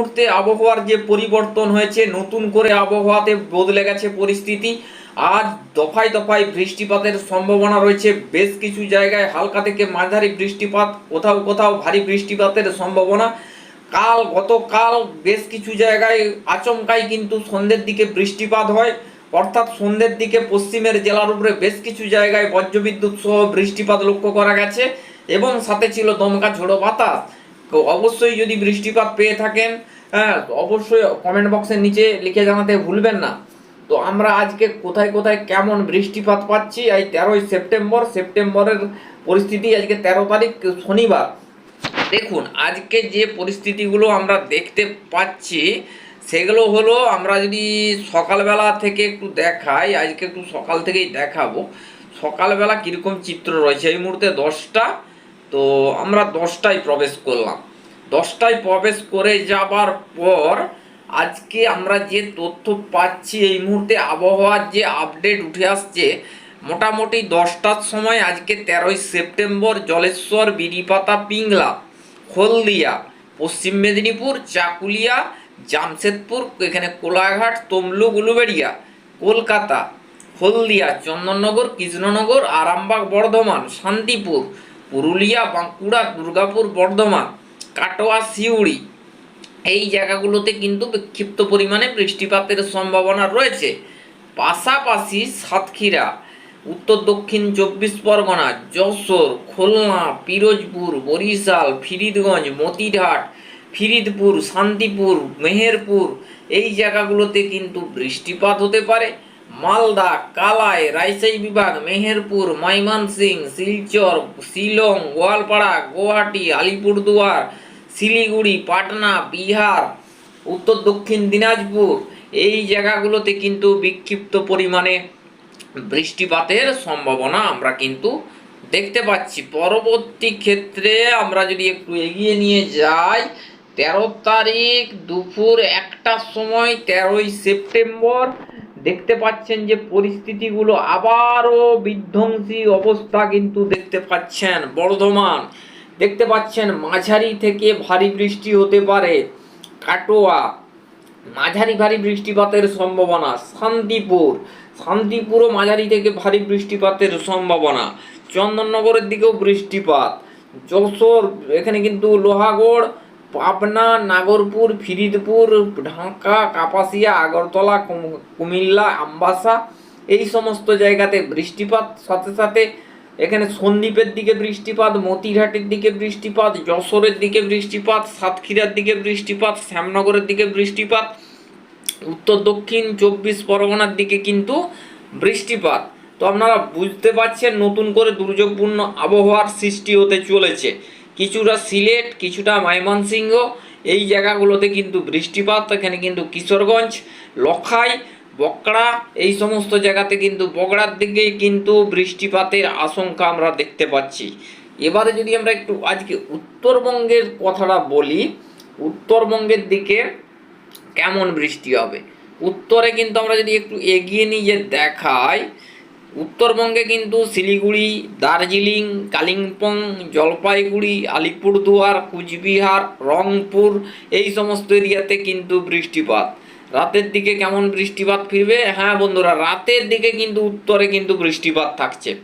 মুহূর্তে আবহাওয়ার যে পরিবর্তন হয়েছে, নতুন করে আবহাওয়াতে বদলে গেছে পরিস্থিতি। আজ দফায় দফায় বৃষ্টিপাতের সম্ভাবনা রয়েছে। বেশ কিছু জায়গায় হালকা থেকে মাঝারি বৃষ্টিপাত, কোথাও কোথাও ভারী বৃষ্টিপাতের সম্ভাবনা। কাল, গতকাল বেশ কিছু জায়গায় আচমকাই কিন্তু সন্ধ্যের দিকে বৃষ্টিপাত হয়। অর্থাৎ সন্ধ্যের দিকে পশ্চিমের জেলার উপরে বেশ কিছু জায়গায় বজ্রবিদ্যুৎ সহ বৃষ্টিপাত লক্ষ্য করা গেছে এবং সাথে ছিল দমকা ঝোড়ো বাতাস। অবশ্যই যদি বৃষ্টিপাত পেয়ে থাকেন হ্যাঁ অবশ্যই কমেন্ট বক্সের নিচে লিখে জানাতে ভুলবেন না। তো আমরা আজকে কোথায় কোথায় কেমন বৃষ্টিপাত পাচ্ছি, এই তেরোই সেপ্টেম্বর, সেপ্টেম্বরের পরিস্থিতি আজকে তেরো তারিখ, শনিবার। দেখুন, আজকে যে পরিস্থিতিগুলো আমরা দেখতে পাচ্ছি, সেগুলো হলো আমরা যদি সকালবেলা থেকে একটু দেখাই, আজকে একটু সকাল থেকেই দেখাবো। সকালবেলা কীরকম চিত্র রয়েছে? এই মুহূর্তে দশটা, তো আমরা দশটায় প্রবেশ করলাম। দশটায় প্রবেশ করে যাবার পর আজকে আমরা যে তথ্য পাচ্ছি এই মুহূর্তে আবহাওয়ার যে আপডেট উঠে আসছে, মোটামুটি দশটার সময় আজকে তেরোই সেপ্টেম্বর জলেশ্বর, বিড়িপাতা, পিংলা, হলদিয়া, পশ্চিম মেদিনীপুর, চাকুলিয়া, জামশেদপুর, এখানে কোলাঘাট, তমলুক, উলুবেড়িয়া, কলকাতা, হলদিয়া, চন্দননগর, কৃষ্ণনগর, আরামবাগ, বর্ধমান, শান্তিপুর, পুরুলিয়া, বাঁকুড়া, দুর্গাপুর, বর্ধমান। কাটোয়া সিউড়ি, এই জায়গাগুলোতে কিন্তু বিক্ষিপ্ত পরিমাণে বৃষ্টিপাতের সম্ভাবনা রয়েছে। পাশাপাশি সাতক্ষীরা, উত্তর দক্ষিণ চব্বিশ পরগনা, যশোর, খুলনা, পিরোজপুর, বরিশাল, ফিরিদগঞ্জ, মতিরহাট, ফিরিদপুর, শান্তিপুর, মেহেরপুর, এই জায়গাগুলোতে কিন্তু বৃষ্টিপাত হতে পারে। মালদা, কালাই রাজশাহী বিভাগ, মেহেরপুর ময়মনসিং শিলচর, শিলং, গোয়ালপাড়া, গুয়াহাটি, আলিপুরদুয়ার, শিলিগুড়ি, পাটনা, বিহার, উত্তর দক্ষিণ দিনাজপুর। এই জায়গাগুলোতে কিন্তু বিক্ষিপ্ত পরিমাণে বৃষ্টিপাতের সম্ভাবনা আমরা কিন্তু দেখতে পাচ্ছি। পরবর্তী ক্ষেত্রে আমরা যদি একটু এগিয়ে নিয়ে যাই, তেরো তারিখ দুপুর একটার সময়, তেরোই সেপ্টেম্বর দেখতে পাচ্ছেন যে পরিস্থিতিগুলো আবারও বিধ্বংসী অবস্থা কিন্তু দেখতে পাচ্ছেন, বর্ধমান। দেখতে পাচ্ছেন মাঝারি থেকে ভারী বৃষ্টি হতে পারে, কাটোয়া। মাঝারি ভারী বৃষ্টিপাতের সম্ভাবনা, শান্তিপুর। শান্তিপুরও মাঝারি থেকে ভারী বৃষ্টিপাতের সম্ভাবনা। চন্দননগরের দিকেও বৃষ্টিপাত। যশোর, এখানে কিন্তু লোহাগড় পাবনা, নাগরপুর, ফিরিদপুর, ঢাকা, কাপাসিয়া, আগরতলা কুমিল্লা, আমবাসা, এই সমস্ত জায়গাতে বৃষ্টিপাত, সাথে সাথে এখানে সন্দ্বীপের দিকে বৃষ্টিপাত মতিঘাটের দিকে বৃষ্টিপাত, যশোরের দিকে বৃষ্টিপাত, সাতক্ষীরার দিকে বৃষ্টিপাত, শ্যামনগরের দিকে বৃষ্টিপাত, উত্তর, দক্ষিণ, চব্বিশ পরগনার দিকে কিন্তু বৃষ্টিপাত। তো আপনারা বুঝতে পারছেন নতুন করে দুর্যোগপূর্ণ আবহাওয়ার সৃষ্টি হতে চলেছে। কিছুটা সিলেট, কিছুটা ময়মনসিংহ, এই জায়গাগুলোতে কিন্তু বৃষ্টিপাত, এখানে কিন্তু কিশোরগঞ্জ, লখাই বকড়া এই সমস্ত জায়গাতে কিন্তু বগড়ার দিকে কিন্তু বৃষ্টিপাতের আশঙ্কা আমরা দেখতে পাচ্ছি। এবারে যদি আমরা একটু আজকে উত্তরবঙ্গের কথাটা বলি, উত্তরবঙ্গের দিকে কেমন বৃষ্টি হবে? উত্তরে কিন্তু আমরা যদি একটু এগিয়ে নিয়ে দেখাই উত্তরবঙ্গে কিন্তু শিলিগুড়ি, দার্জিলিং, কালিম্পং, জলপাইগুড়ি, আলিপুরদুয়ার, কুচবিহার, রংপুর এই সমস্ত এরিয়াতে কিন্তু বৃষ্টিপাত। রাতের দিকে কেমন বৃষ্টিপাত ফিরবে? হ্যাঁ বন্ধুরা, রাতের দিকে কিন্তু উত্তরে কিন্তু বৃষ্টিপাত থাকছে।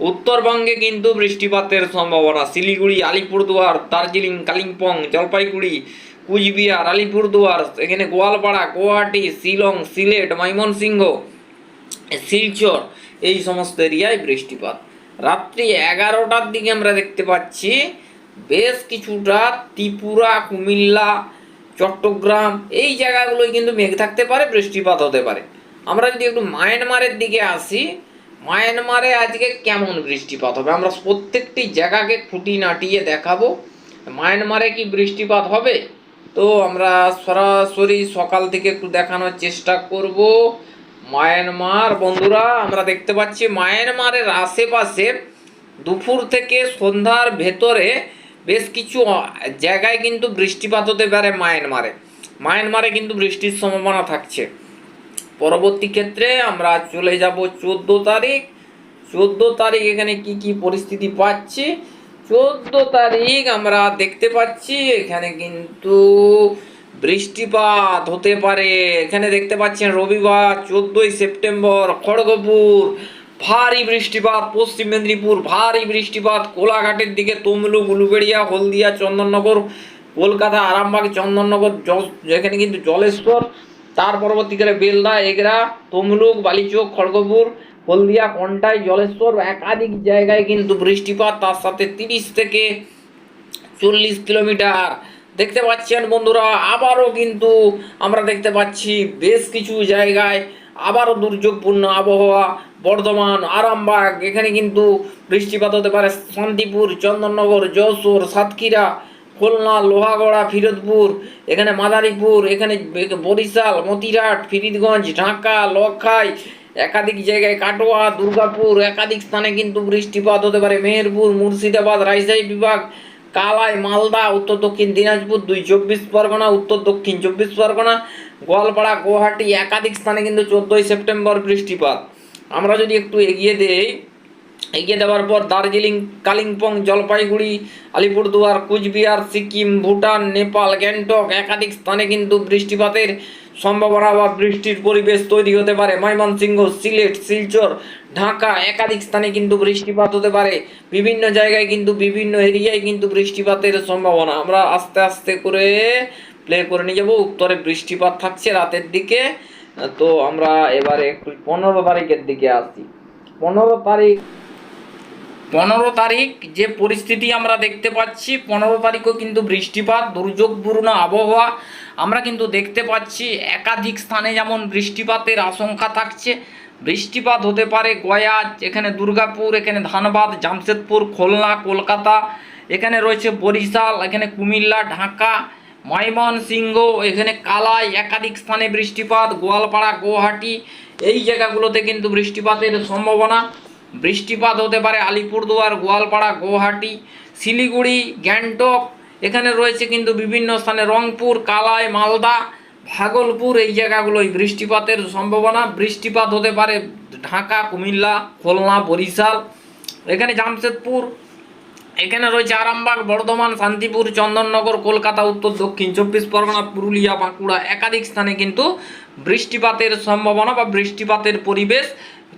উত্তরবঙ্গে কিন্তু বৃষ্টিপাতের সম্ভাবনা। শিলিগুড়ি, আলিপুরদুয়ার, দার্জিলিং, কালিম্পং, জলপাইগুড়ি, কুচবিহার, আলিপুরদুয়ার, এখানে গোয়ালপাড়া, গুয়াহাটি, শিলং, সিলেট, ময়মনসিংহ, শিলচর এই সমস্ত এরিয়ায় বৃষ্টিপাত। রাত্রি এগারোটার দিকে আমরা দেখতে পাচ্ছি বেশ কিছুটা ত্রিপুরা, কুমিল্লা, চট্টগ্রাম এই জায়গাগুলোয় কিন্তু মেঘ থাকতে পারে, বৃষ্টিপাত হতে পারে। আমরা যদি একটু মায়ানমারের দিকে আসি, মায়ানমারে আজকে কেমন বৃষ্টিপাত হবে? আমরা প্রত্যেকটি জায়গাকে খুঁটি নাটিয়ে দেখাবো। মায়ানমারে কি বৃষ্টিপাত হবে? তো আমরা সরাসরি সকাল থেকে একটু দেখানোর চেষ্টা করব। মায়ানমার, বন্ধুরা, আমরা দেখতে পাচ্ছি মায়ানমারের আশেপাশে দুপুর থেকে সন্ধ্যার ভেতরে বেশ কিছু জায়গায় কিন্তু বৃষ্টিপাত হতে পারে মায়ানমারে। মায়ানমারে কিন্তু বৃষ্টির সম্ভাবনা থাকছে। পরবর্তী ক্ষেত্রে আমরা চলে যাব চোদ্দ তারিখ। চোদ্দ তারিখ এখানে কি কি পরিস্থিতি পাচ্ছি? চোদ্দ তারিখ আমরা দেখতে পাচ্ছি, এখানে কিন্তু বৃষ্টিপাত হতে পারে। এখানে দেখতে পাচ্ছেন রবিবার, চোদ্দই সেপ্টেম্বর, খড়গপুর। ভারী বৃষ্টিপাত, পশ্চিম মেদিনীপুর, ভারী বৃষ্টিপাত, কোলাঘাটের দিকে তমলুক, উলুবেড়িয়া, হলদিয়া, চন্দননগর, কলকাতা, আরামবাগ, চন্দননগর যেখানে কিন্তু জলেশ্বর, তার পরবর্তীকালে বেলদা, এগরা, তমলুক, বালিচক, খড়গপুর, হলদিয়া, কন্টাই, জলেশ্বর একাধিক জায়গায় কিন্তু বৃষ্টিপাত, তার সাথে তিরিশ থেকে চল্লিশ কিলোমিটার। দেখতে পাচ্ছেন বন্ধুরা, আবারও কিন্তু আমরা দেখতে পাচ্ছি বেশ কিছু জায়গায় আবারও দুর্যোগপূর্ণ আবহাওয়া, বর্ধমান, আরামবাগ, এখানে কিন্তু বৃষ্টিপাত হতে পারে, শান্তিপুর, চন্দননগর, যশোর, সাতক্ষীরা, খুলনা, লোহাগড়া, ফিরোজপুর, এখানে মাদারীপুর, এখানে বরিশাল, মতিরাট, ফিরিদগঞ্জ, ঢাকা, লক্ষাই, একাধিক জায়গায় কাটোয়া, দুর্গাপুর, একাধিক স্থানে কিন্তু বৃষ্টিপাত হতে পারে, মেহেরপুর, মুর্শিদাবাদ, রাজশাহী বিভাগ কালাই, মালদা, উত্তর দক্ষিণ দিনাজপুর, দুই চব্বিশ পরগনা, উত্তর দক্ষিণ চব্বিশ পরগনা, গোয়ালপাড়া, গুয়াহাটি, একাধিক স্থানে কিন্তু চোদ্দোই সেপ্টেম্বর বৃষ্টিপাত। আমরা যদি একটু এগিয়ে দেই, এগিয়ে দেওয়ার পর দার্জিলিং, কালিম্পং, জলপাইগুড়ি, আলিপুরদুয়ার, কুচবিহার, সিকিম, ভুটান, নেপাল, গ্যাংটক একাধিক স্থানে কিন্তু বৃষ্টিপাতের সম্ভাবনা বা বৃষ্টির পরিবেশ তৈরি হতে পারে। ময়মনসিংহ, সিলেট, শিলচর ঢাকা একাধিক স্থানে কিন্তু বৃষ্টিপাত হতে পারে। বিভিন্ন জায়গায় কিন্তু, বিভিন্ন এরিয়ায় কিন্তু বৃষ্টিপাতের সম্ভাবনা। আমরা আস্তে আস্তে করে প্লে করে নিয়ে যাব। উত্তরে বৃষ্টিপাত থাকছে রাতের দিকে। তো আমরা এবারে একটু পনেরো তারিখের দিকে আসি। পনেরো তারিখ পনেরো তারিখ যে পরিস্থিতি আমরা দেখতে পাচ্ছি, পনেরো তারিখও কিন্তু বৃষ্টিপাত, দুর্যোগপূর্ণ আবহাওয়া। আমরা কিন্তু দেখতে পাচ্ছি একাধিক স্থানে যেমন বৃষ্টিপাতের আশঙ্কা থাকছে বৃষ্টিপাত হতে পারে গয়া, এখানে দুর্গাপুর, এখানে ধানবাদ, জামশেদপুর, খুলনা, কলকাতা, এখানে রয়েছে বরিশাল, এখানে কুমিল্লা, ঢাকা, ময়মনসিংহ, এখানে কালাই, একাধিক স্থানে বৃষ্টিপাত, গোয়ালপাড়া, গুয়াহাটি, এই জায়গাগুলোতে কিন্তু বৃষ্টিপাতের সম্ভাবনা। বৃষ্টিপাত হতে পারে আলিপুরদুয়ার, গোয়ালপাড়া, গুয়াহাটি, শিলিগুড়ি, গ্যাংটক, এখানে রয়েছে কিন্তু বিভিন্ন স্থানে রংপুর, কালাই, মালদা ভাগলপুর এই জায়গাগুলোই বৃষ্টিপাতের সম্ভাবনা। বৃষ্টিপাত হতে পারে ঢাকা, কুমিল্লা, খুলনা, বরিশাল, এখানে জামশেদপুর, এখানে রয়েছে আরামবাগ, বর্ধমান, শান্তিপুর, চন্দননগর, কলকাতা, উত্তর দক্ষিণ, চব্বিশ পরগনা, পুরুলিয়া, বাঁকুড়া একাধিক স্থানে কিন্তু বৃষ্টিপাতের সম্ভাবনা বা বৃষ্টিপাতের পরিবেশ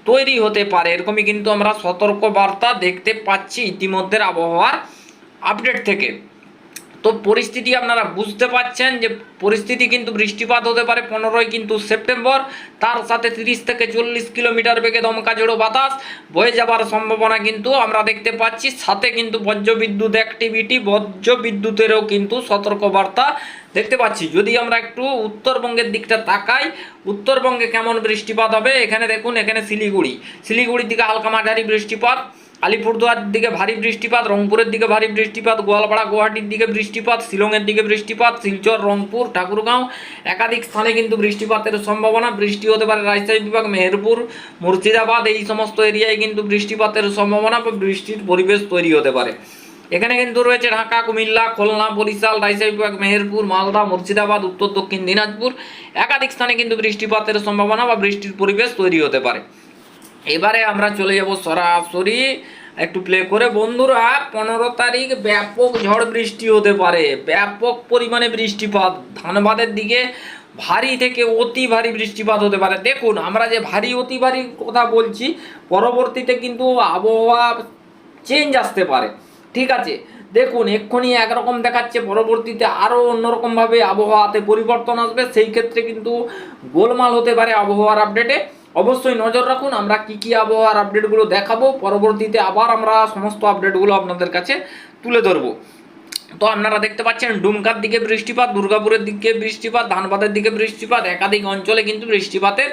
তৈরি হতে পারে। এরকমই কিন্তু আমরা সতর্ক বার্তা দেখতে পাচ্ছি ইতিমধ্যে আবহাওয়ার আপডেট থেকে। তো পরিস্থিতি আপনারা বুঝতে পাচ্ছেন যে পরিস্থিতি কিন্তু বৃষ্টিপাত হতে পারে পনেরোই কিন্তু সেপ্টেম্বর, তার সাথে তিরিশ থেকে চল্লিশ কিলোমিটার বেগে দমকা জোড়ো বাতাস, বয়ে যাবার সম্ভাবনা কিন্তু আমরা দেখতে পাচ্ছি। সাথে কিন্তু বজ্রবিদ্যুৎ অ্যাক্টিভিটি বজ্রবিদ্যুতেরও কিন্তু সতর্কবার্তা দেখতে পাচ্ছি। যদি আমরা একটু উত্তরবঙ্গের দিকটা তাকাই, উত্তরবঙ্গে কেমন বৃষ্টিপাত হবে? এখানে দেখুন, এখানে শিলিগুড়ি। শিলিগুড়ির দিকে হালকা মাঝারি বৃষ্টিপাত। আলিপুরদুয়ার দিকে ভারী বৃষ্টিপাত, রংপুরের দিকে ভারী বৃষ্টিপাত, গোয়ালপাড়া, গুয়াহাটির দিকে বৃষ্টিপাত, শিলংয়ের দিকে বৃষ্টিপাত, শিলচর, রংপুর, ঠাকুরগাঁও একাধিক স্থানে কিন্তু বৃষ্টিপাতের সম্ভাবনা। বৃষ্টি হতে পারে রাজশাহী বিভাগ, মেহেরপুর, মুর্শিদাবাদ, এই সমস্ত এরিয়ায় কিন্তু বৃষ্টিপাতের সম্ভাবনা বা বৃষ্টির পরিবেশ তৈরি হতে পারে। এখানে কিন্তু রয়েছে ঢাকা, কুমিল্লা, খুলনা, বরিশাল, রাজশাহী বিভাগ, মেহেরপুর, মালদা, মুর্শিদাবাদ, উত্তর দক্ষিণ দিনাজপুর একাধিক স্থানে কিন্তু বৃষ্টিপাতের সম্ভাবনা বা বৃষ্টির পরিবেশ তৈরি হতে পারে। এবারে আমরা চলে যাব সরাসরি একটু প্লে করে। বন্ধুরা, পনেরো তারিখ ব্যাপক ঝড় বৃষ্টি হতে পারে। ব্যাপক পরিমাণে বৃষ্টিপাত। ধানবাদের দিকে ভারী থেকে অতি ভারী বৃষ্টিপাত হতে পারে। দেখুন, আমরা যে ভারী, অতি ভারী কথা বলছি, পরবর্তীতে কিন্তু আবহাওয়া চেঞ্জ আসতে পারে। ঠিক আছে? দেখুন, এক্ষুনি একরকম দেখাচ্ছে, পরবর্তীতে আরও অন্যরকমভাবে আবহাওয়াতে পরিবর্তন আসবে। সেই ক্ষেত্রে কিন্তু গোলমাল হতে পারে আবহাওয়ার আপডেটে অবশ্যই নজর রাখুন, আমরা কি কি আবহাওয়ার আপডেটগুলো দেখাবো, পরবর্তীতে আবার আমরা সমস্ত আপডেটগুলো আপনাদের কাছে তুলে ধরবো। তো আপনারা দেখতে পাচ্ছেন, ডুমকার দিকে বৃষ্টিপাত, দুর্গাপুরের দিকে বৃষ্টিপাত, ধানবাদের দিকে বৃষ্টিপাত, একাধিক অঞ্চলে কিন্তু বৃষ্টিপাতের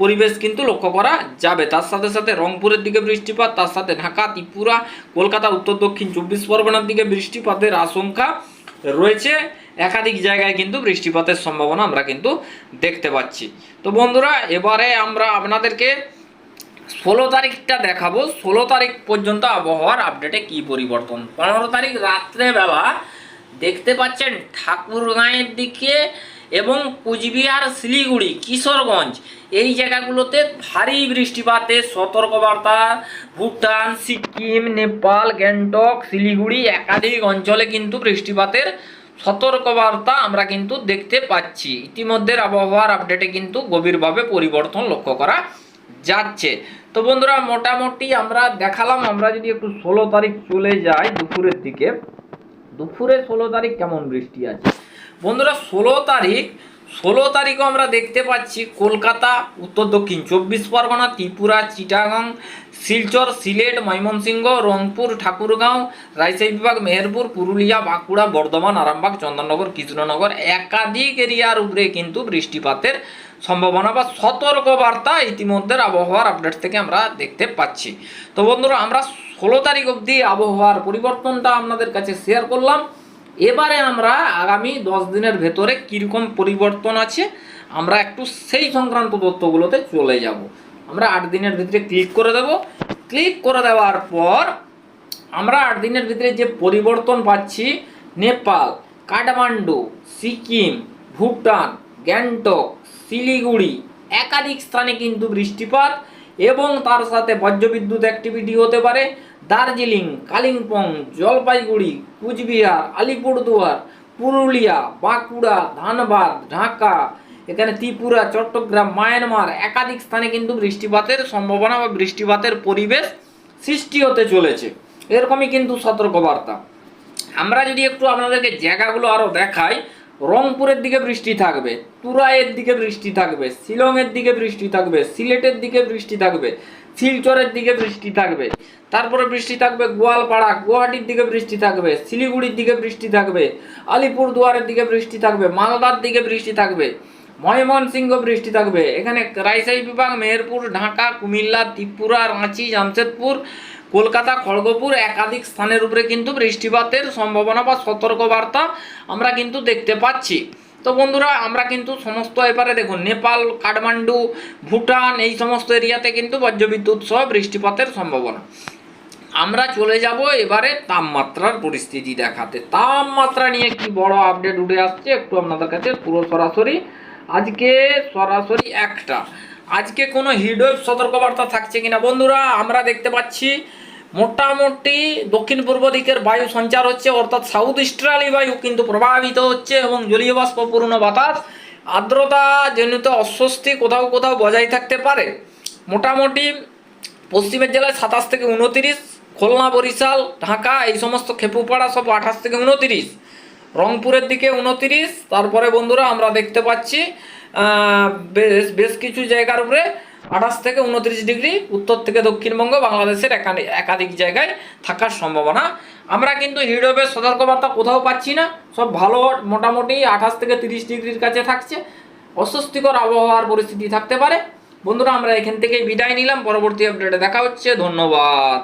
পরিবেশ কিন্তু লক্ষ্য করা যাবে। তার সাথে সাথে রংপুরের দিকে বৃষ্টিপাত, তার সাথে ঢাকা, ত্রিপুরা, কলকাতা, উত্তর, দক্ষিণ, চব্বিশ পরগনার দিকে বৃষ্টিপাতের আশঙ্কা রয়েছে। একাধিক জায়গায় কিন্তু বৃষ্টিপাতের সম্ভাবনা আমরা কিন্তু দেখতে পাচ্ছি। তো বন্ধুরা, এবারে আমরা আপনাদেরকে ষোলো তারিখটা দেখাবো। ষোলো তারিখ পর্যন্ত আবহাওয়ার আপডেটে কি পরিবর্তন? পনেরো তারিখ রাত্রেবেলা দেখতে পাচ্ছেন ঠাকুরগাঁয়ের দিকে এবং কুচবিহার, শিলিগুড়ি, কিশোরগঞ্জ এই জায়গাগুলোতে ভারী বৃষ্টিপাতের সতর্কবার্তা, ভুটান, সিকিম, নেপাল, গ্যাংটক, শিলিগুড়ি একাধিক অঞ্চলে কিন্তু বৃষ্টিপাতের সতর্কবার্তা আমরা কিন্তু দেখতে পাচ্ছি। ইতিমধ্যে আবহাওয়ার আপডেটে কিন্তু গভীরভাবে পরিবর্তন লক্ষ্য করা যাচ্ছে। তো বন্ধুরা, মোটামুটি আমরা দেখালাম, আমরা যদি একটু ষোলো তারিখ চলে যাই দুপুরের দিকে। দুপুরে ষোলো তারিখ কেমন বৃষ্টি আছে? বন্ধুরা, ষোলো তারিখ ষোলো তারিখও আমরা দেখতে পাচ্ছি কলকাতা, উত্তর দক্ষিণ, চব্বিশ পরগনা, ত্রিপুরা, চিটাগাং, শিলচর, সিলেট, ময়মনসিংহ, রংপুর, ঠাকুরগাঁও, রাজশাহী বিভাগ, মেহেরপুর, পুরুলিয়া, বাঁকুড়া, বর্ধমান, আরামবাগ, চন্দননগর, কৃষ্ণনগর একাধিক এরিয়ার উপরে কিন্তু বৃষ্টিপাতের সম্ভাবনা বা সতর্কবার্তা ইতিমধ্যে আবহাওয়ার আপডেট থেকে আমরা দেখতে পাচ্ছি। তো বন্ধুরা, আমরা ষোলো তারিখ অবধি আবহাওয়ার পরিবর্তনটা আপনাদের কাছে শেয়ার করলাম। এবারে আমরা আগামী দশ দিনের ভেতরে কীরকম পরিবর্তন আছে, আমরা একটু সেই সংক্রান্ত তথ্যগুলোতে চলে যাব। আমরা আট দিনের ভিতরে ক্লিক করে দেব। ক্লিক করে দেওয়ার পর আমরা আট দিনের ভিতরে যে পরিবর্তন পাচ্ছি, নেপাল, কাঠমান্ডু, সিকিম, ভুটান, গ্যাংটক, শিলিগুড়ি, একাধিক স্থানে কিন্তু বৃষ্টিপাত এবং তার সাথে বজ্রবিদ্যুৎ অ্যাক্টিভিটি হতে পারে। দার্জিলিং, কালিম্পং, জলপাইগুড়ি, কুচবিহার, আলিপুরদুয়ার, পুরুলিয়া, বাঁকুড়া, ধানবাদ, ঢাকা। এখানে ত্রিপুরা, চট্টগ্রাম, মায়ানমার একাধিক স্থানে কিন্তু বৃষ্টিপাতের সম্ভাবনা বা বৃষ্টিপাতের পরিবেশ সৃষ্টি হতে চলেছে। এরকমই কিন্তু সতর্কবার্তা। আমরা যদি একটু আপনাদেরকে জায়গাগুলো আরও দেখাই, রংপুরের দিকে বৃষ্টি থাকবে, তুরাইয়ের দিকে বৃষ্টি থাকবে, শিলংয়ের দিকে বৃষ্টি থাকবে, সিলেটের দিকে বৃষ্টি থাকবে, শিলচরের দিকে বৃষ্টি থাকবে। তারপরে বৃষ্টি থাকবে গোয়ালপাড়া, গুয়াহাটির দিকে বৃষ্টি থাকবে, শিলিগুড়ির দিকে বৃষ্টি থাকবে, আলিপুরদুয়ারের দিকে বৃষ্টি থাকবে, মালদার দিকে বৃষ্টি থাকবে, ময়মনসিংহ বৃষ্টি থাকবে। এখানে রাজশাহী বিভাগ, মেহেরপুর, ঢাকা, কুমিল্লা, ত্রিপুরা, রাঁচি, জামশেদপুর, কলকাতা, খড়গপুর একাধিক স্থানের উপরে কিন্তু বৃষ্টিপাতের সম্ভাবনা বা সতর্কবার্তা আমরা কিন্তু দেখতে পাচ্ছি। তো বন্ধুরা, আমরা কিন্তু সমস্ত এবারে দেখুন, নেপাল, কাঠমান্ডু, ভুটান, এই সমস্ত এরিয়াতে কিন্তু বজ্রবিদ্যুৎ সহ বৃষ্টিপাতের সম্ভাবনা। আমরা চলে যাব এবারে তাপমাত্রার পরিস্থিতি দেখাতে। তাপমাত্রা নিয়ে কি বড় আপডেট উঠে আসছে, একটু আপনাদের কাছে পুরো সরাসরি। আজকে সরাসরি একটা। আজকে কোনো হিডওয়েভ সতর্কবার্তা থাকছে কিনা? বন্ধুরা, আমরা দেখতে পাচ্ছি মোটামুটি দক্ষিণ পূর্ব দিকের বায়ু সঞ্চার হচ্ছে, অর্থাৎ সাউথ ইস্ট্রালি বায়ু কিন্তু প্রভাবিত হচ্ছে এবং জলীয় বাষ্পপূর্ণ বাতাস আর্দ্রতা জনিত অস্বস্তি কোথাও কোথাও বজায় থাকতে পারে। মোটামুটি পশ্চিমের জেলায় সাতাশ থেকে উনতিরিশ খুলনা, বরিশাল, ঢাকা, এই সমস্ত খেপুপাড়া সব আঠাশ থেকে উনতিরিশ রংপুরের দিকে উনতিরিশ তারপরে বন্ধুরা আমরা দেখতে পাচ্ছি বেশ বেশ কিছু জায়গার উপরে আঠাশ থেকে উনত্রিশ ডিগ্রি, উত্তর থেকে দক্ষিণবঙ্গ, বাংলাদেশের একাধিক জায়গায় থাকার সম্ভাবনা। আমরা কিন্তু হিডওয়েভের সতর্কবার্তা কোথাও পাচ্ছি না, সব ভালো মোটামুটি আঠাশ থেকে তিরিশ ডিগ্রির কাছে থাকছে। অস্বস্তিকর আবহাওয়ার পরিস্থিতি থাকতে পারে। বন্ধুরা, আমরা এখান থেকেই বিদায় নিলাম, পরবর্তী আপডেটে দেখা হচ্ছে, ধন্যবাদ।